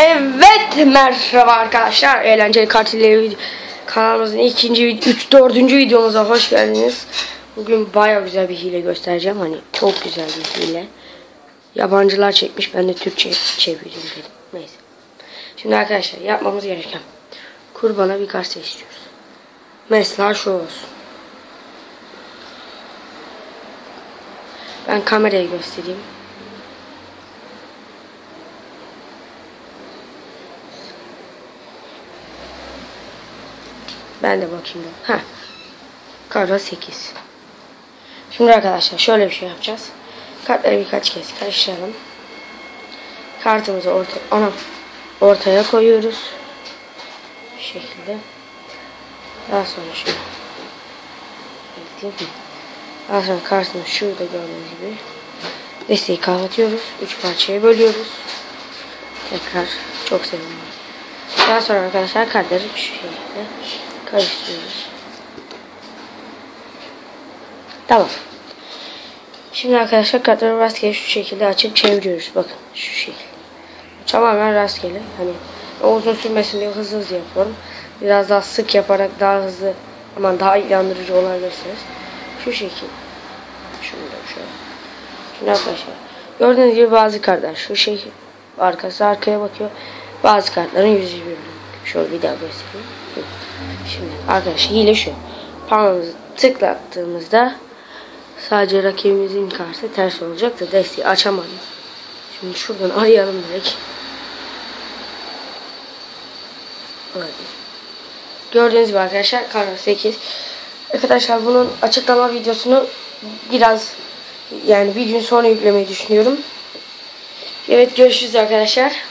Evet merhaba arkadaşlar. Eğlenceli kartilleri kanalımızın ikinci, üç, dördüncü videomuza hoş geldiniz. Bugün baya güzel bir hile göstereceğim. Hani çok güzel bir hile. Yabancılar çekmiş. Ben de Türkçe çevirdim dedim. Neyse. Şimdi arkadaşlar yapmamız gereken kurbana bir karşı istiyoruz. Mesela şu olsun. Ben kamerayı göstereyim. Ben de bakayım. Ha. Kara 8. Şimdi arkadaşlar şöyle bir şey yapacağız. Kartları birkaç kez karıştıralım. Kartımızı orta, ana, ortaya koyuyoruz. Bu şekilde. Daha sonra şu. Bekleyeyim. Daha sonra kartımız şurada gördüğünüz gibi. Desteği kapatıyoruz. Üç parçaya bölüyoruz. Tekrar çok sevindim. Daha sonra arkadaşlar kartları şu şekilde karıştırıyoruz. Tamam. Şimdi arkadaşlar kartları rastgele şu şekilde açıp çeviriyoruz. Bakın şu şekilde. Tamamen rastgele. Hani uzun sürmesin diye hızlı hızlı yapıyorum. Biraz daha sık yaparak daha hızlı ama daha inandırıcı olabilirsiniz. Şu şekilde. Şunu da şöyle. Şimdi arkadaşlar. Gördüğünüz gibi bazı kartlar şu şekilde. Arkası arkaya bakıyor. Bazı kartların yüzü birbirine. Şöyle bir daha göstereyim. Şimdi arkadaşlar hile şu. Parmağımızı tıklattığımızda sadece rakibimizin kartı ters olacak da desteği açamadım. Şimdi şuradan arayalım direkt. Evet. Gördüğünüz gibi arkadaşlar kara 8. Arkadaşlar bunun açıklama videosunu biraz yani bir gün sonra yüklemeyi düşünüyorum. Evet görüşürüz arkadaşlar.